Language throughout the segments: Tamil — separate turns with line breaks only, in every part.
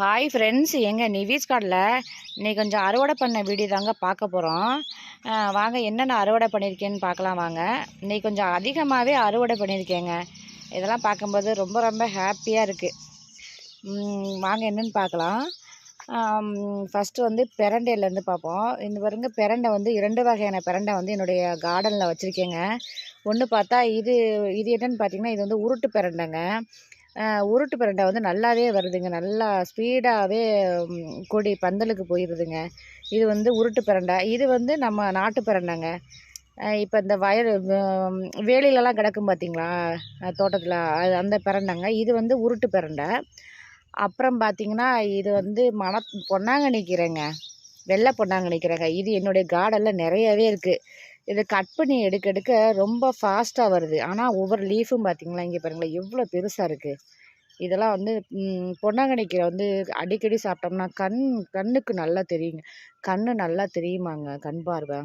ஹாய் ஃப்ரெண்ட்ஸ் எங்கள் நிவீஸ் கார்டில் இன்றைக்கி கொஞ்சம் அறுவடை பண்ண வீடியோ தாங்க பார்க்க போகிறோம் வாங்க என்னென்ன அறுவடை பண்ணியிருக்கேன்னு பார்க்கலாம் வாங்க. இன்னைக்கு கொஞ்சம் அதிகமாகவே அறுவடை பண்ணியிருக்கேங்க இதெல்லாம் பார்க்கும்போது ரொம்ப ரொம்ப ஹாப்பியாக இருக்குது வாங்க என்னென்னு பார்க்கலாம். ஃபஸ்ட்டு வந்து பிரண்டையிலேருந்து பார்ப்போம். இந்த பாருங்க பிரண்டை வந்து இரண்டு வகையான பிரண்டை வந்து என்னுடைய கார்டனில் வச்சுருக்கேங்க. ஒன்று பார்த்தா இது இது என்னன்னு பார்த்தீங்கன்னா இது வந்து உருட்டு பிரண்டைங்க. உருட்டு பிரண்டை வந்து நல்லாவே வருதுங்க. நல்லா ஸ்பீடாகவே கொடி பந்தலுக்கு போயிடுதுங்க இது வந்து உருட்டு பிரண்டை. இது வந்து நம்ம நாட்டு பிரண்டைங்க. இப்போ இந்த வயல் வேலிலலாம் கிடக்கும் பார்த்தீங்களா தோட்டத்தில் அது அந்த பிரண்டைங்க. இது வந்து உருட்டு பிரண்டை. அப்புறம் பார்த்திங்கன்னா இது வந்து மண பொன்னாங்கண்ணி வெள்ளை பொன்னாங்கண்ணிக்கீரைங்க. இது என்னுடைய கார்டனில் நிறையவே இருக்குது இதை கட் பண்ணி எடுக்க எடுக்க ரொம்ப ஃபாஸ்ட்டாக வருது. ஆனால் ஒவ்வொரு லீஃபும் பார்த்தீங்களா இங்கே பாருங்களேன் எவ்வளோ பெருசாக இருக்குது இதெல்லாம் வந்து ம், பொன்னாங்கண்ணி கீரை வந்து அடிக்கடி சாப்பிட்டோம்னா கண் கண்ணுக்கு நல்லா தெரியுங்க. கண்ணு நல்லா தெரியுமாங்க கண் பார்வை.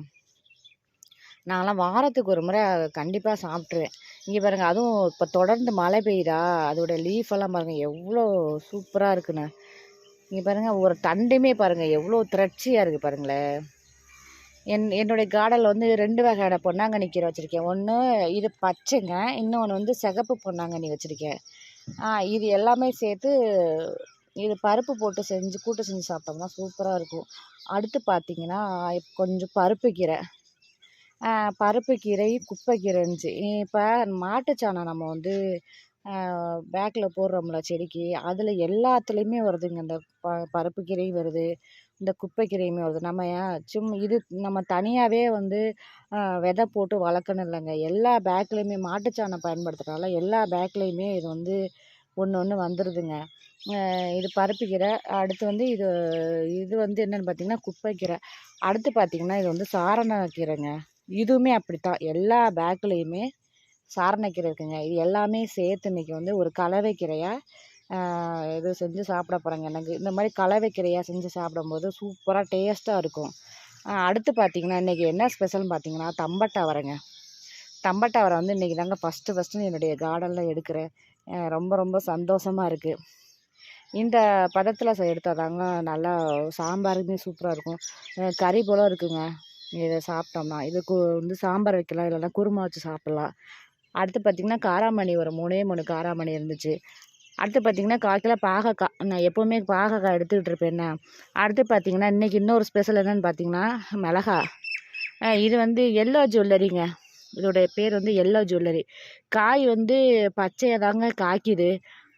நான்லாம் வாரத்துக்கு ஒரு முறை கண்டிப்பாக சாப்பிட்ருவேன் இங்கே பாருங்கள் அதுவும் இப்போ தொடர்ந்து மழை பெய்யுதா அதோடய லீஃப் எல்லாம் பாருங்கள் எவ்வளோ சூப்பராக இருக்குண்ணே. இங்கே பாருங்கள் ஒரு தண்டுமே பாருங்கள் எவ்வளோ திரட்சியாக இருக்குது பாருங்களேன். என் என்னுடைய கார்டனில் வந்து ரெண்டு வகையான பொன்னாங்கண்ணி கீரை வச்சுருக்கேன். ஒன்று இது பச்சைங்க இன்னொன்று வந்து சிகப்பு பொன்னாங்கண்ணி வச்சுருக்கேன். இது எல்லாமே சேர்த்து இது பருப்பு போட்டு செஞ்சு கூட்டு செஞ்சு சாப்பிட்டோம்னா சூப்பராக இருக்கும். அடுத்து பார்த்தீங்கன்னா கொஞ்சம் பருப்பு கீரை பருப்பு கீரை குப்பை கீரை இருந்துச்சு. இப்போ மாட்டுச்சாணம் நம்ம வந்து பேக்கில் போடுறோம்ல செடிக்கு. அதில் எல்லாத்துலேயுமே வருதுங்க. இந்த ப பருப்பு கீரையும் வருது. இந்த குப்பை கீரையுமே வருது. நம்ம ஏன் சும்மா இது நம்ம தனியாகவே வந்து விதை போட்டு வளர்க்கணும் இல்லைங்க. எல்லா பேக்லேயுமே மாட்டுச்சாணம் பயன்படுத்துகிறனால எல்லா பேக்லேயுமே இது வந்து ஒன்று ஒன்று வந்துடுதுங்க இது பருப்பு கீரை அடுத்து வந்து இது இது வந்து என்னென்னு பார்த்தீங்கன்னா குப்பை கீரை. அடுத்து பார்த்தீங்கன்னா இது வந்து சாரண கீரைங்க. இதுவுமே அப்படித்தான். எல்லா பேக்லேயுமே சாரணக்கீரை இருக்குங்க இது எல்லாமே சேர்த்து இன்னைக்கு வந்து ஒரு கலவைக்கீரையாக இது செஞ்சு சாப்பிட போகிறேங்க எனக்கு. இந்த மாதிரி கலவை கீரையாக செஞ்சு சாப்பிடும்போது சூப்பராக டேஸ்ட்டாக இருக்கும். அடுத்து பார்த்தீங்கன்னா இன்றைக்கி என்ன ஸ்பெஷல்னு பார்த்தீங்கன்னா தம்பட்டை வரங்க தம்பட்டை அவரை வந்து இன்றைக்கி தாங்க ஃபஸ்ட்டு ஃபஸ்ட்டு என்னுடைய கார்டனில் எடுக்கிறேன் ரொம்ப ரொம்ப சந்தோஷமாக இருக்குது இந்த பதத்தில் எடுத்தால் தாங்க நல்லா சாம்பாருமே சூப்பராக இருக்கும். கறி போல இருக்குங்க. இதை சாப்பிட்டோம்னா இது கு வந்து சாம்பார் வைக்கலாம் இல்லைன்னா குருமா வச்சு சாப்பிட்லாம். அடுத்து பார்த்திங்கன்னா காராமணி ஒரு மூணே மூணு காராமணி இருந்துச்சு. அடுத்து பார்த்திங்கன்னா கால் கிலோ பாகக்காய் நான் எப்போவுமே பாகக்காய் எடுத்துக்கிட்டு இருப்பேன் அடுத்து பார்த்திங்கன்னா இன்றைக்கி இன்னொரு ஸ்பெஷல் என்னென்னு பார்த்தீங்கன்னா மிளகா. இது வந்து எல்லோ ஜுவல்லரிங்க இதோடைய பேர் வந்து எல்லோ ஜுவல்லரி காய் வந்து பச்சையாக தாங்க காய்க்குது.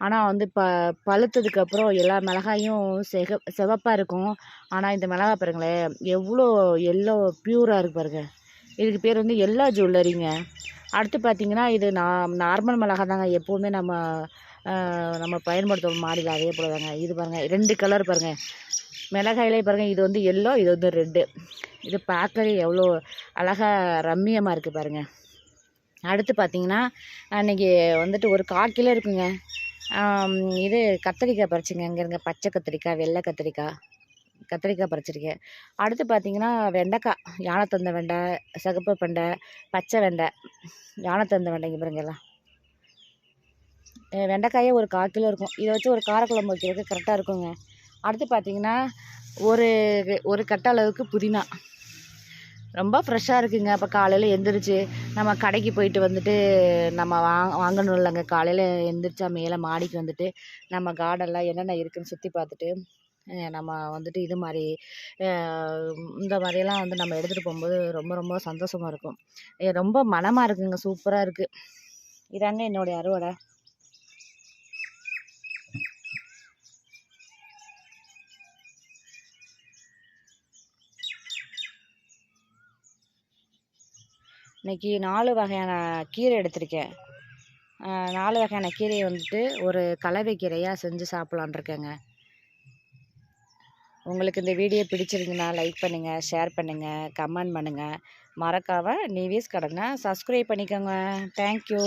ஆனால் வந்து ப பழுத்ததுக்கப்புறம் எல்லா மிளகாயும் செக செவப்பாக இருக்கும். ஆனால் இந்த மிளகா பாருங்களேன் எவ்வளோ எல்லோ பியூராக இருக்கு பாருங்கள் இதுக்கு பேர் வந்து எல்லோ ஜுவல்லரிங்க அடுத்து பார்த்தீங்கன்னா இது நான் நார்மல் மிளகா தாங்க எப்போவுமே நம்ம நம்ம பயன்படுத்துவோம் மாடியில் அதே போல தாங்க இது பாருங்கள் ரெண்டு கலர் பாருங்கள் மிளகாயிலே பாருங்கள் இது வந்து எல்லோ இது வந்து ரெட்டு இது பார்க்கவே எவ்வளோ அழகாக ரம்மியமாக இருக்குது பாருங்கள் அடுத்து பார்த்தீங்கன்னா அன்றைக்கி வந்துட்டு ஒரு கால் கிலோ இருக்குங்க. இது கத்திரிக்காய் பறிச்சுங்க. இங்கே இருங்க பச்சை கத்திரிக்காய் வெள்ளை கத்திரிக்காய். கத்திரிக்காய் பறிச்சிருக்கேன். அடுத்து பார்த்திங்கன்னா வெண்டைக்காய் யானைத்தந்த வெண்டை சகப்பு வெண்டை பச்சை வெண்டை. யானை தந்த வெண்டைங்க பாருங்கெல்லாம் வெண்டைக்காயே ஒரு கால் கிலோ இருக்கும். இதை வச்சு ஒரு காரக்குழம்பு வைக்கிறதுக்கு கரெக்டாக இருக்குங்க. அடுத்து பார்த்திங்கன்னா ஒரு ஒரு கட்ட அளவுக்கு புதினா. ரொம்ப ஃப்ரெஷ்ஷாக இருக்குங்க. அப்போ காலையில் எந்திரிச்சு நம்ம கடைக்கு போயிட்டு வந்துட்டு நம்ம வாங் வாங்கணும் இல்லைங்க காலையில் எந்திரிச்சா மேலே மாடிக்கு வந்துட்டு நம்ம கார்டன்லாம் என்னென்ன இருக்குதுன்னு சுற்றி பார்த்துட்டு நம்ம வந்துட்டு இது மாதிரி இந்த மாதிரியெல்லாம் வந்து நம்ம எடுத்துகிட்டு போகும்போது ரொம்ப ரொம்ப சந்தோஷமாக இருக்கும். ரொம்ப மனமாக இருக்குங்க. சூப்பராக இருக்குது இதாங்க என்னுடைய அறுவடை. இன்றைக்கி நாலு வகையான கீரை எடுத்திருக்கேன். நாலு வகையான கீரையை வந்துட்டு ஒரு கலவை கீரையாக செஞ்சு சாப்பிட்லான் இருக்கேங்க. உங்களுக்கு இந்த வீடியோ பிடிச்சிருந்துன்னா லைக் பண்ணுங்கள் ஷேர் பண்ணுங்கள் கமெண்ட் பண்ணுங்கள் மறக்காமல் நிவிஸ் கடனை சப்ஸ்கிரைப் பண்ணிக்கோங்க. தேங்க்யூ.